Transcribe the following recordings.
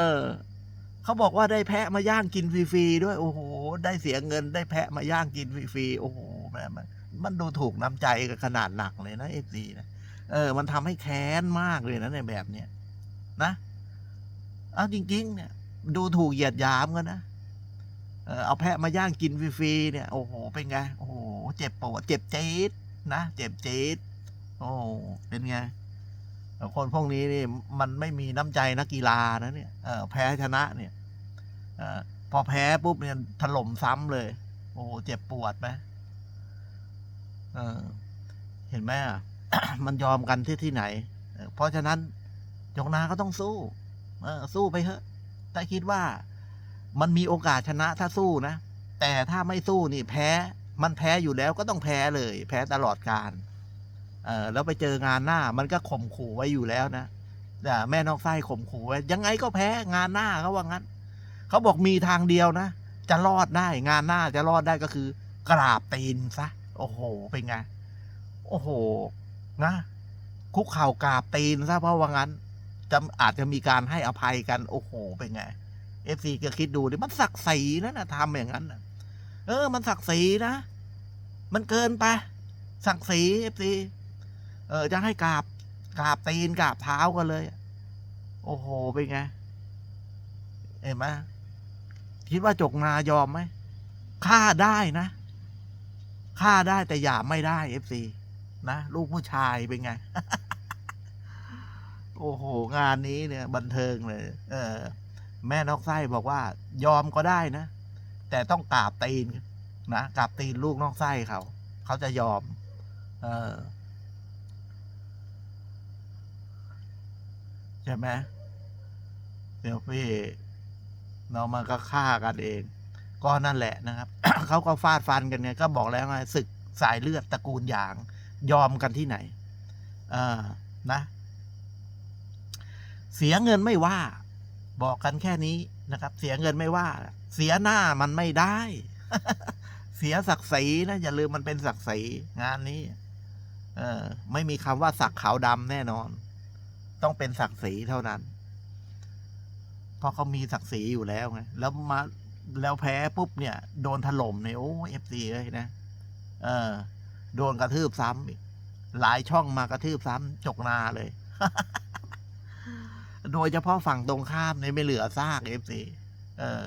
เออเขาบอกว่าได้แพะมาย่างกินฟรีๆด้วย โอ้โห ได้เสียเงินได้แพะมาย่างกินฟรีๆโอ้โหแม่มันมันดูถูกน้ำใจกับขนาดหนักเลยนะเอฟซีนะเออ มันทำให้แค้นมากเลยนะในแบบเนี้ยนะเอาจริง ๆ เนี่ย ดูถูกเหยียดหยามกันนะเออเอาแพะมาย่างกินฟรีๆเนี่ย โอ้โห เป็นไง โอ้โห เจ็บปวด เจ็บจี๊ดนะ เจ็บจี๊ดโอ้เป็นไง คนพวกนี้นี่มันไม่มีน้ำใจนักกีฬานะเนี่ยแพ้ชนะเนี่ยอพอแพ้ปุ๊บเนี่ยถล่มซ้ำเลย โอ้เจ็บปวดไหมเเห็นไหมอะมันยอมกันที่ที่ไหนเออเพราะฉะนั้นจงนาก็ต้องสู้ เออ สู้ไปเถอะถ้าคิดว่ามันมีโอกาสชนะถ้าสู้นะ แต่ถ้าไม่สู้นี่แพ้ มันแพ้อยู่แล้วก็ต้องแพ้เลย แพ้ตลอดการ เออแล้วไปเจองานหน้ามันก็ข่มขู่ไว้อยู่แล้วนะแต่แม่นอกไส้ข่มขู่ไว้ยังไงก็แพ้งานหน้าเขาว่างั้นเขาบอกมีทางเดียวนะ จะรอดได้งานหน้าจะรอดได้ก็คือ กราบตีนซะโอ้โหเป็นไงโอ้โหนะ คุกเข่ากราบตีนซะเพราะว่างั้นจะอาจจะมีการให้อภัยกัน โอ้โห เป็นไงเอฟซีก็คิดดูดิมันศักดิ์ศรีนะนะทำอย่างนั้นนะเออ มันศักดิ์ศรีนะ มันเกินไปศักดิ์ศรีเอฟซี เออจะให้กราบกราบตีนกราบเท้ากันเลย โอ้โหเป็นไง เห็นไหมคิดว่าจกนายอมไหมฆ่าได้นะฆ่าได้แต่หยาไม่ได้เอฟซีนะลูกผู้ชายเป็นไง โอ้โห งานนี้เนี่ย บันเทิงเลย เออ แม่นอกไส้บอกว่า ยอมก็ได้นะ แต่ต้องกราบตีนนะกราบตีนลูกนอกไส้เขา เขาจะยอม เออ ช่ไหมเดี๋ยวพี่เรามาก็ฆ่ากันเอง ก็นั่นแหละนะครับ เขาก็ฟาดฟันกันเนี่ย ก็บอกแล้วไงศึกสายเลือดตระกูลหยาง ยอมกันที่ไหน เออนะ เสียเงินไม่ว่า บอกกันแค่นี้นะครับ เสียเงินไม่ว่า เสียหน้ามันไม่ได้ เสียศักดิ์ศรีนะอย่าลืมมันเป็นศักดิ์ศรีงานนี้ เออ ไม่มีคำว่าสักขาวดำแน่นอน ต้องเป็นศักดิ์ศรีเท่านั้น เพราะเขามีศักดิ์ศรีอยู่แล้วไงแล้วมาแล้วแพ้ปุ๊บเนี่ย โดนถล่มเนี่ยโอ้เอฟซีเลยนะเออ โดนกระทืบซ้ำอีกหลายช่องมากระทืบซ้ำจกนาเลย โดยเฉพาะฝั่งตรงข้ามเนี่ยไม่เหลือซากเอฟซีเออ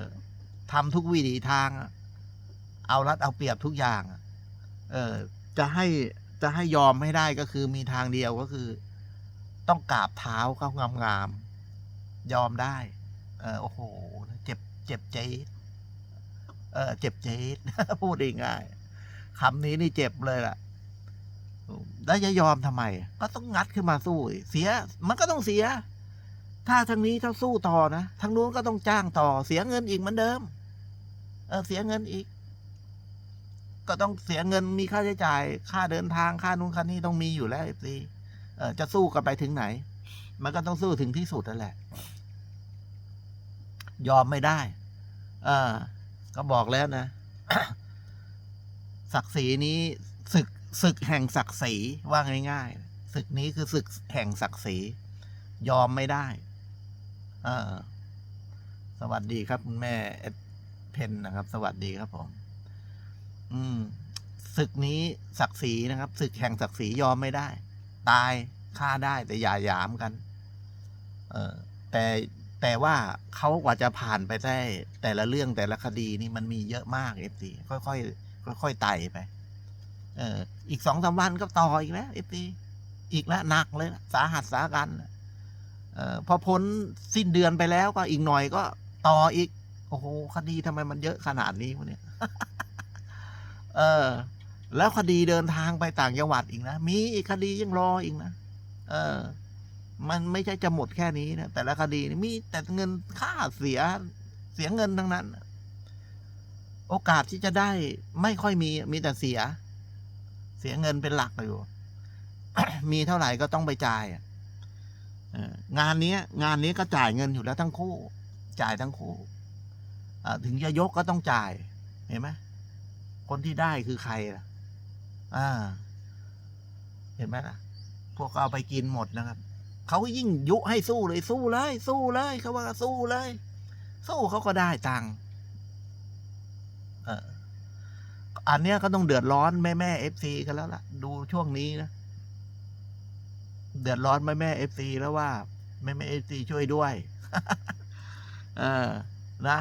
ทำทุกวิถีทาง เอารัดเอาเปรียบทุกอย่าง เออ จะให้จะให้ยอมไม่ได้ก็คือมีทางเดียวก็คือ ต้องกราบเท้าเขางามๆยอมได้ เออโอ้โห เจ็บเจ็บเจ๊ดเออเจ็บเจ๊ดพูดง่ายๆคำนี้นี่เจ็บเลยล่ะ แล้วจะยอมทำไม ก็ต้องงัดขึ้นมาสู้เสีย มันก็ต้องเสีย ถ้าทางนี้ถ้าสู้ต่อนะทางนู้นก็ต้องจ้างต่อ เสียเงินอีกเหมือนเดิม เออเสียเงินอีก ก็ต้องเสียเงินมีค่าใช้จ่าย ค่าเดินทางค่านู้นค่านี้ต้องมีอยู่แล้วสิ เออจะสู้กันไปถึงไหน มันก็ต้องสู้ถึงที่สุดนั่นแหละ ยอมไม่ได้เออก็บอกแล้วนะ ศักดิ์ศรีนี้ศึกศึกแห่งศักดิ์ศรีว่าง่ายๆศึกนี้คือศึกแห่งศักดิ์ศรียอมไม่ได้ เออ สวัสดีครับคุณแม่เพนนะครับ สวัสดีครับผม อืมศึกนี้ศักดิ์ศรีนะครับศึกแห่งศักดิ์ศรียอมไม่ได้ ตายฆ่าได้แต่อย่าหยามกัน เออแต่แต่ว่าเขากว่าจะผ่านไปได้ แต่ละเรื่องแต่ละคดีนี่มันมีเยอะมากเอฟซีค่อยค่อยค่อยค่อยๆไต่ไป เออ อีกสองสาวันก็ต่ออีกแล้วเอฟซีอีกแล้วหนักเลยนะสาหัสสากันเออพอพ้นสิ้นเดือนไปแล้วก็อีกหน่อยก็ต่ออีก โอ้โหคดีทำไมมันเยอะขนาดนี้วะเนี่ย เออ แล้วคดีเดินทางไปต่างจังหวัดอีกนะ มีอีกคดียังรออีกนะ เออ มันไม่ใช่จะหมดแค่นี้นะ แต่ละคดีมีแต่เงินค่าเสียเสียเงินทั้งนั้น โอกาสที่จะได้ไม่ค่อยมี มีแต่เสีย เสียเงินเป็นหลักอยู่ มีเท่าไหร่ก็ต้องไปจ่ายงานนี้งานนี้ก็จ่ายเงินอยู่แล้วทั้งคู่ จ่ายทั้งคู่ถึงจะยกก็ต้องจ่าย เห็นไหมคนที่ได้คือใครล่ะ อ่า เห็นไหมล่ะ พวกเอาไปกินหมดนะครับ เขายิ่งยุให้สู้เลยสู้เลย สู้เลยเขาว่าสู้เลย สู้เขาก็ได้ตังค์เอออันเนี้ยก็ต้องเดือดร้อนแม่แม่เอฟซีกันแล้วล่ะ ดูช่วงนี้นะ เดือดร้อนแม่แม่เอฟซีแล้วว่าแม่แม่เอฟซีช่วยด้วย เออ นะ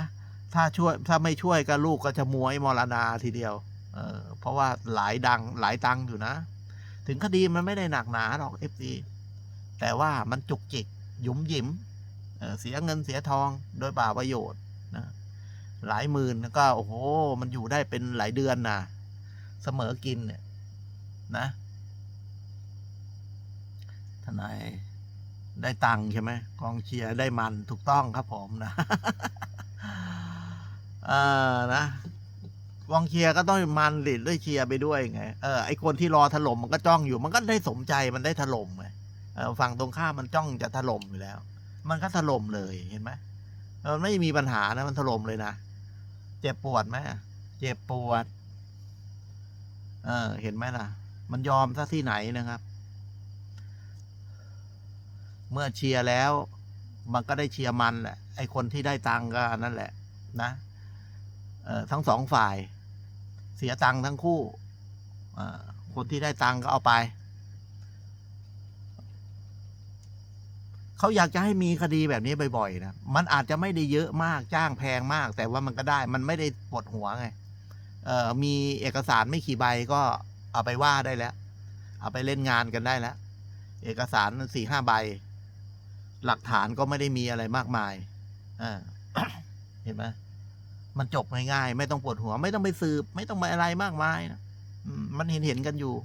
ถ้าช่วย ถ้าไม่ช่วยก็ลูกก็จะมวยมรณาทีเดียว เออเพราะว่าหลายดังหลายตังอยู่นะ ถึงคดีมันไม่ได้หนักหนาหรอกเอฟซีแต่ว่ามันจุกจิกหยุมหยิมเเสียเงินเสียทองโดยป่าประโยชน์นะหลายหมื่นแล้วก็โอ้โห มันอยู่ได้เป็นหลายเดือนนะเสมอกินเนี่ยนะทนายได้ตังค์ใช่ไหมกองเชียร์ได้มันถูกต้องครับผมนะ เออนะ กองเชียร์ก็ต้องมันหลิดด้วยเชียร์ไปด้วยไงเออไอคนที่รอถล่มมันก็จ้องอยู่ มันก็ได้สมใจมันได้ถล่มไงเออฝั่งตรงข้ามมันจ้องจะถล่มอยู่แล้ว มันก็ถล่มเลยเห็นไหมเออไม่มีปัญหานะมันถล่มเลยนะเจ็บปวดไหมเจ็บปวด เออ เห็นไหมล่ะ มันยอมซะที่ไหนนะครับ เมื่อเชียร์แล้ว มันก็ได้เชียร์มันแหละไอคนที่ได้ตังก็นั่นแหละ นะเออทั้งสองฝ่าย เสียตังค์ทั้งคู่คนที่ได้ตังค์ก็เอาไป เขาอยากจะให้มีคดีแบบนี้บ่อยๆนะมันอาจจะไม่ได้เยอะมากจ้างแพงมาก แต่ว่ามันก็ได้ มันไม่ได้ปวดหัวไงมีเอกสารไม่กี่ใบก็เอาไปว่าได้แล้ว เอาไปเล่นงานกันได้แล้ว เอกสารสี่ห้าใบ หลักฐานก็ไม่ได้มีอะไรมากมายอ่าเห็นไหม มันจบง่ายๆ ไม่ต้องปวดหัว ไม่ต้องไปสืบ ไม่ต้องไปอะไรมากมายนะมันเห็นเห็นๆกันอยู่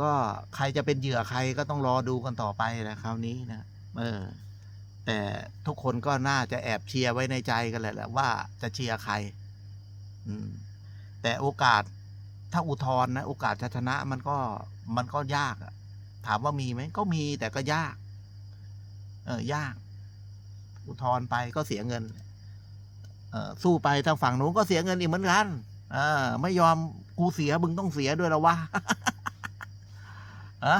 ก็ใครจะเป็นเหยื่อใครก็ต้องรอดูกันต่อไปนะคราวนี้นะเออ แต่ทุกคนก็น่าจะแอบเชียร์ไว้ในใจกันแหละแหละว่าจะเชียร์ใคร อืม แต่โอกาสถ้าอุทธรณ์นะ โอกาสชนะมันก็มันก็ยากอะถามว่ามีไหมก็มีแต่ก็ยาก เออยาก อุทธรณ์ไปก็เสียเงินสู้ไปทางฝั่งนู้นก็เสียเงินอีกเหมือนกันอไม่ยอมกูเสียมึงต้องเสียด้วยล้ววะอะ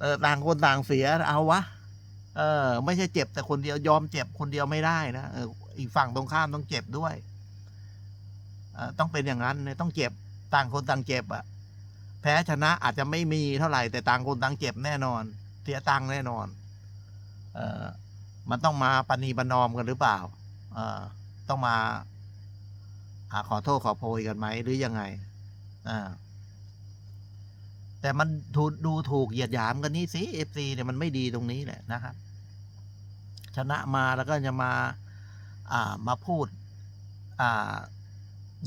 เออต่างคนต่างเสียเอาวะเออ ไม่ใช่เจ็บแต่คนเดียวยอมเจ็บคนเดียวไม่ได้นะเอออีกฝั่งตรงข้ามต้องเจ็บด้วยต้องเป็นอย่างนั้นเนี่ยต้องเจ็บต่างคนต่างเจ็บอะแพ้ชนะอาจจะไม่มีเท่าไหร่แต่ต่างคนต่างเจ็บแน่นอน เสียตังค์แน่นอน เออ มันต้องมาปณีประนอมกันหรือเปล่า เออต้องมาอาขอโทษขอโพยกันไหมหรือยังไง อ่า แต่มันดูดูถูกเหยียดหยามกันนี่สิเอฟซีเนี่ยมันไม่ดีตรงนี้แหละนะครับ ชนะมาแล้วก็จะมา อ่ามาพูด อ่า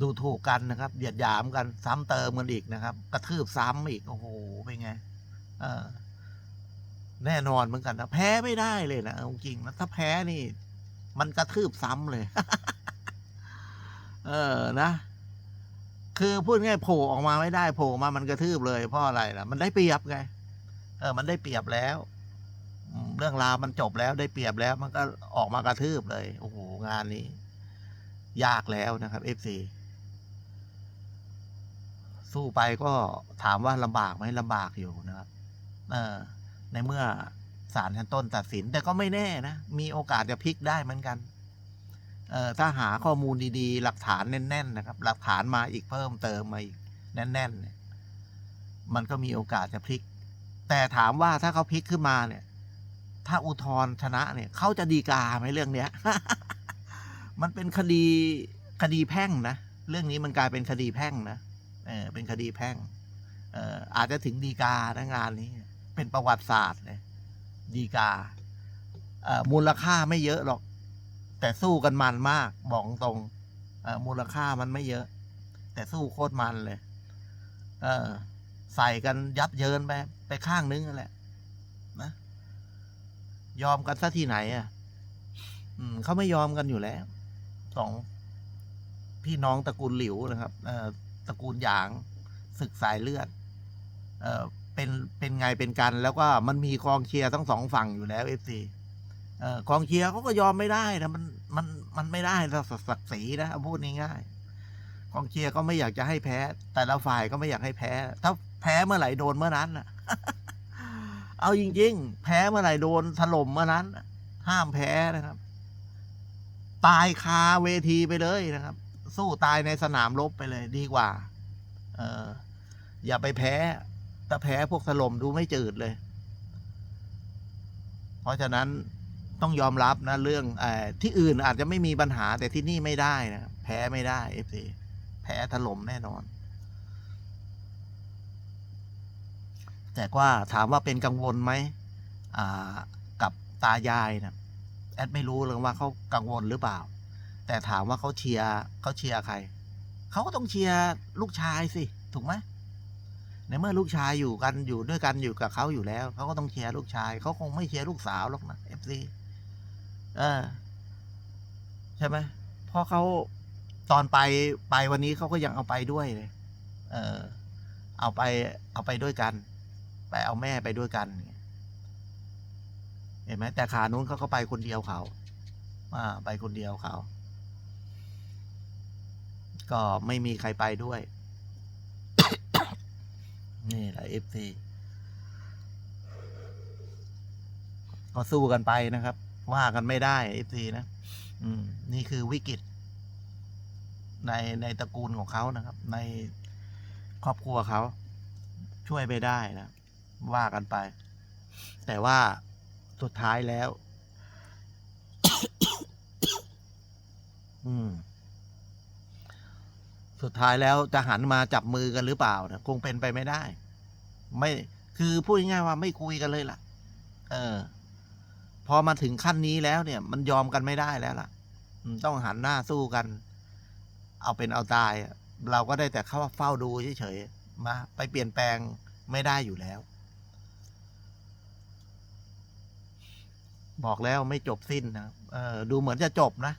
ดูถูกกันนะครับ เหยียดหยามกัน ซ้ำเติมกันอีกนะครับ กระทืบซ้ำอีกโอ้โหเป็นไง เออ แน่นอนเหมือนกันนะแพ้ไม่ได้เลยนะจริงนะถ้าแพ้นี่ มันกระทืบซ้ำเลย เออนะ คือพูดง่ายโผล่ออกมาไม่ได้โผล่มามันกระทืบเลยเพราะอะไรล่ะ มันได้เปรียบไง เออ มันได้เปรียบแล้วเรื่องราวมันจบแล้วได้เปรียบแล้ว มันก็ออกมากระทืบเลยโอ้โหงานนี้ ยากแล้วนะครับเอฟซีสู้ไปก็ถามว่าลำบากไหมลำบากอยู่นะครับ เออ ในเมื่อศาลชั้นต้นตัดสิน แต่ก็ไม่แน่นะ มีโอกาสจะพลิกได้เหมือนกันเอ่อถ้าหาข้อมูลดีๆ หลักฐานแน่น ๆ นะครับ หลักฐานมาอีกเพิ่มเติมมาอีกแน่นๆเนี่ยมันก็มีโอกาสจะพลิก แต่ถามว่าถ้าเขาพลิกขึ้นมาเนี่ย ถ้าอุทธรชนะเนี่ยเขาจะดีกาไหมเรื่องเนี้ย มันเป็นคดีคดีแพ่งนะเรื่องนี้มันกลายเป็นคดีแพ่งนะเออเป็นคดีแพ่ง เอ่ออาจจะถึงดีกานะงานนี้ เป็นประวัติศาสตร์เลยดีกาเอ่อมูลค่าไม่เยอะหรอก แต่สู้กันมันมากบอกตรงเอ่อมูลค่ามันไม่เยอะ แต่สู้โคตรมันเลย เออ ใส่กันยับเยินไปไปข้างนึงนั่นแหละนะยอมกันซะที่ไหนอะอืมเขาไม่ยอมกันอยู่แล้วสองพี่น้องตระกูลหลิวนะครับเอ่อตระกูลหยางศึกสายเลือด เป็นเป็นไงเป็นกัน แล้วก็มันมีกองเชียร์ทั้งสองฝั่งอยู่แล้วเอฟซีเออกองเชียร์เขาก็ยอมไม่ได้นะมันมันมันไม่ได้นะศักศักดิ์ศรีนะพูดง่ายๆกองเชียร์ก็ไม่อยากจะให้แพ้ แต่ละฝ่ายก็ไม่อยากให้แพ้ ถ้าแพ้เมื่อไหร่โดนเมื่อนั้นนะเอาจริง ๆ แพ้เมื่อไหร่โดนถล่มเมื่อนั้น ห้ามแพ้นะครับ ตายคาเวทีไปเลยนะครับ สู้ตายในสนามรบไปเลยดีกว่า เอออย่าไปแพ้ ถ้าแพ้พวกถล่มดูไม่จืดเลย เพราะฉะนั้นต้องยอมรับนะ เรื่องอที่อื่นอาจจะไม่มีปัญหาแต่ที่นี่ไม่ได้นะแพ้ไม่ได้เอฟซีแพ้ถล่มแน่นอน แต่ว่าถามว่าเป็นกังวลไหมกับตายายนะแอดไม่รู้เลยว่าเขากังวลหรือเปล่า แต่ถามว่าเขาเชียร์เขาเชียร์ใครเขาก็ต้องเชียร์ลูกชายสิ ถูกไหม ในเมื่อลูกชายอยู่กันอยู่ด้วยกันอยู่กับเขาอยู่แล้วเขาก็ต้องเชียร์ลูกชายเขาคงไม่เชียร์ลูกสาวหรอกนะเอฟซีเออใช่ไหมเพราะเขาตอนไปไปวันนี้เขาก็ยังเอาไปด้วยเลยเออ เอาไป เอาไปด้วยกัน ไปเอาแม่ไปด้วยกันเนี่ยเห็นไหมแต่ขานู้นเขาก็ไปคนเดียวเขาอ่าไปคนเดียวเขา ก็ไม่มีใครไปด้วย นี่แหละเอฟซีก็สู้กันไปนะครับ ว่ากันไม่ได้เอฟซีนะ อืม นี่คือวิกฤต ในในตระกูลของเขานะครับ ในครอบครัวเขา ช่วยไม่ได้นะ ว่ากันไป แต่ว่าสุดท้ายแล้ว อืม สุดท้ายแล้วจะหันมาจับมือกันหรือเปล่านะคงเป็นไปไม่ได้ ไม่คือพูดง่ายๆว่าไม่คุยกันเลยล่ะ เออ พอมาถึงขั้นนี้แล้วเนี่ย มันยอมกันไม่ได้แล้วล่ะต้องหันหน้าสู้กัน เอาเป็นเอาตาย เราก็ได้แต่เข้าเฝ้าดูเฉยๆมาไปเปลี่ยนแปลงไม่ได้อยู่แล้ว บอกแล้วไม่จบสิ้นนะเออดูเหมือนจะจบนะ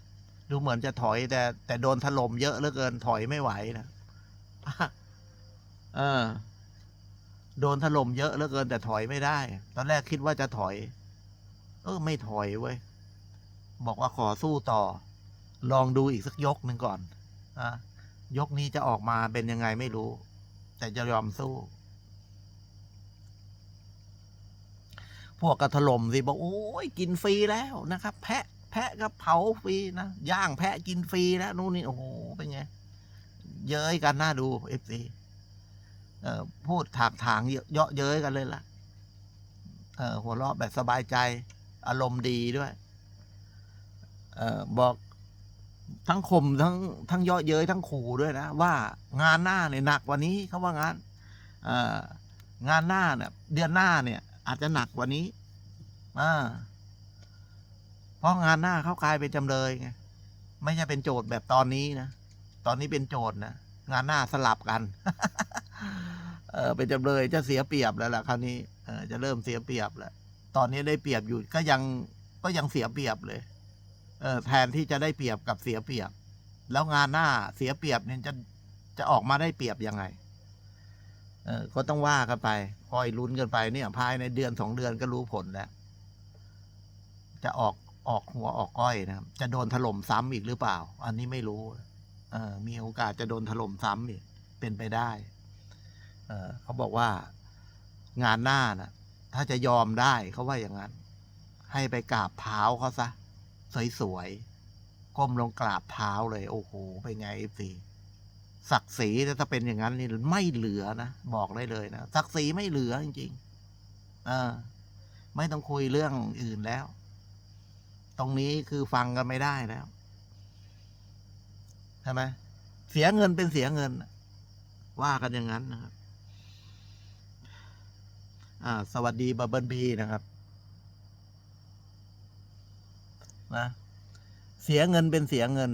ดูเหมือนจะถอยแต่แต่โดนถล่มเยอะเหลือเกินถอยไม่ไหวนะเออ โดนถล่มเยอะเหลือเกิน แต่ถอยไม่ได้ ตอนแรกคิดว่าจะถอย เออ ไม่ถอยเว้ย บอกว่าขอสู้ต่อ ลองดูอีกสักยกหนึ่งก่อนอะยกนี้จะออกมาเป็นยังไงไม่รู้ แต่จะยอมสู้ พวกกระถล่มสิบอกโอ้ยกินฟรีแล้วนะครับ แพะ แพะก็เผาฟรีนะย่างแพะกินฟรีแล้วนู่นนี่โอ้โหเป็นไง เย้ยกันน่าดูเอฟซีเอ่อพูดถากถางเยาะเย้ยกันเลยล่ะเออหัวเราะแบบสบายใจ อารมณ์ดีด้วยเออบอกทั้งข่มทั้งทั้งเยาะเย้ยทั้งขู่ด้วยนะ ว่างานหน้าเนี่ยหนักกว่านี้เขาว่างานเอ่องานหน้าเนี่ยเดือนหน้าเนี่ย อาจจะหนักกว่านี้อ่า เพราะงานหน้าเขากลายเป็นจำเลยไงไม่ใช่เป็นโจทย์แบบตอนนี้นะ ตอนนี้เป็นโจทย์นะ งานหน้าสลับกัน เออเป็นจำเลยจะเสียเปรียบแล้วล่ะคราวนี้เออจะเริ่มเสียเปรียบแล้วตอนนี้ได้เปรียบอยู่ก็ยังก็ยังเสียเปรียบเลย เออแทนที่จะได้เปรียบกับเสียเปรียบ แล้วงานหน้าเสียเปรียบเนี่ยจะจะออกมาได้เปรียบยังไง เออก็ต้องว่ากันไปคอยลุ้นกันไปเนี่ยภายในเดือนสองเดือนก็รู้ผลแล้วจะออก ออกหัวออกก้อยนะครับ จะโดนถล่มซ้ำอีกหรือเปล่า อันนี้ไม่รู้เออมีโอกาสจะโดนถล่มซ้ำอีกเป็นไปได้เออเขาบอกว่างานหน้าน่ะถ้าจะยอมได้เขาว่าอย่างนั้น ให้ไปกราบเท้าเขาซะสวยๆก้มลงกราบเท้าเลย โอ้โหเป็นไงเอฟซีศักดิ์ศรีถ้าเป็นอย่างนั้นนี่ไม่เหลือนะบอกได้เลยนะศักดิ์ศรีไม่เหลือจริงๆเออ ไม่ต้องคุยเรื่องอื่นแล้ว ตรงนี้คือฟังกันไม่ได้แล้วใช่ไหมเสียเงินเป็นเสียเงิน ว่ากันอย่างนั้นนะครับ อ่า สวัสดีบับเบิลพีนะครับนะเสียเงินเป็นเสียเงิน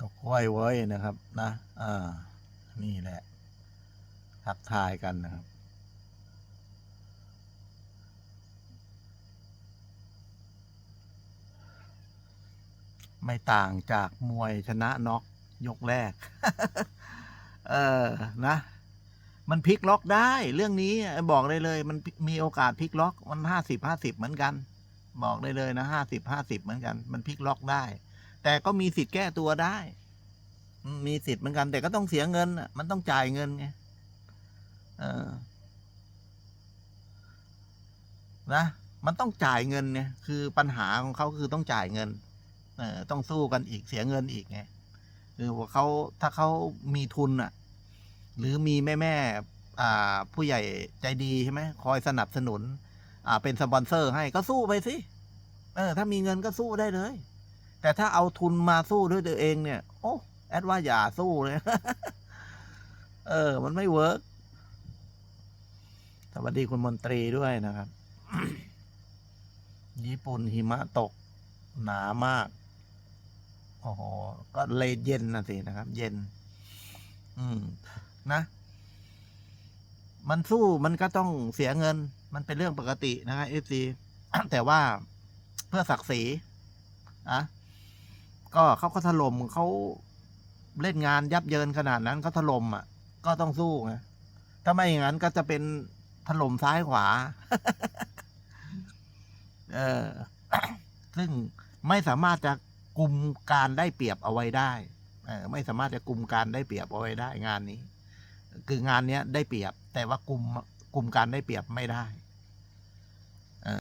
ก็ค่อยไว้นะครับ นะ อ่า นี่แหละ ทักทายกันนะครับ ไม่ต่างจากมวยชนะน็อกยกแรก เออ นะ มันพลิกล็อกได้ เรื่องนี้บอกได้เลย มันมีโอกาสพลิกล็อก มันห้าสิบห้าสิบเหมือนกัน บอกได้เลยนะห้าสิบห้าสิบเหมือนกัน มันพลิกล็อกได้ แต่ก็มีสิทธิ์แก้ตัวได้ มีสิทธิ์เหมือนกัน แต่ก็ต้องเสียเงินน่ะมันต้องจ่ายเงินไงเออนะมันต้องจ่ายเงินเนี่ย คือปัญหาของเขาคือต้องจ่ายเงิน เออต้องสู้กันอีกเสียเงินอีกไงคือว่าเขาถ้าเขามีทุนอะ หรือมีแม่แม่ผู้ใหญ่ใจดีใช่ไหมคอยสนับสนุน อ่า เป็นสปอนเซอร์ให้ก็สู้ไปสิเออ ถ้ามีเงินก็สู้ได้เลย แต่ถ้าเอาทุนมาสู้ด้วยตัวเองเนี่ย โอ้แอดว่าอย่าสู้เลยเออ มันไม่เวิร์กสวัสดีคุณมนตรีด้วยนะครับ ญี่ปุ่นหิมะตก หนามาก โอ้โห ก็เลยเย็นนะสินะครับ เย็น อืม นะ มันสู้มันก็ต้องเสียเงิน มันเป็นเรื่องปกตินะครับเอฟซีแต่ว่าเพื่อศักดิ์ศรีอะ ก็เขาก็ถล่มเขาเล่นงานยับเยินขนาดนั้นเขาถล่มอะ ก็ต้องสู้ไงถ้าไม่อย่างนั้นก็จะเป็นถล่มซ้ายขวา เออ ซึ่งไม่สามารถจะกลุ่มการได้เปรียบเอาไว้ได้เออไม่สามารถจะกลุ่มการได้เปรียบเอาไว้ได้งานนี้ คืองานเนี้ยได้เปรียบ แต่ว่ากลุ่มกลุ่มการได้เปรียบไม่ได้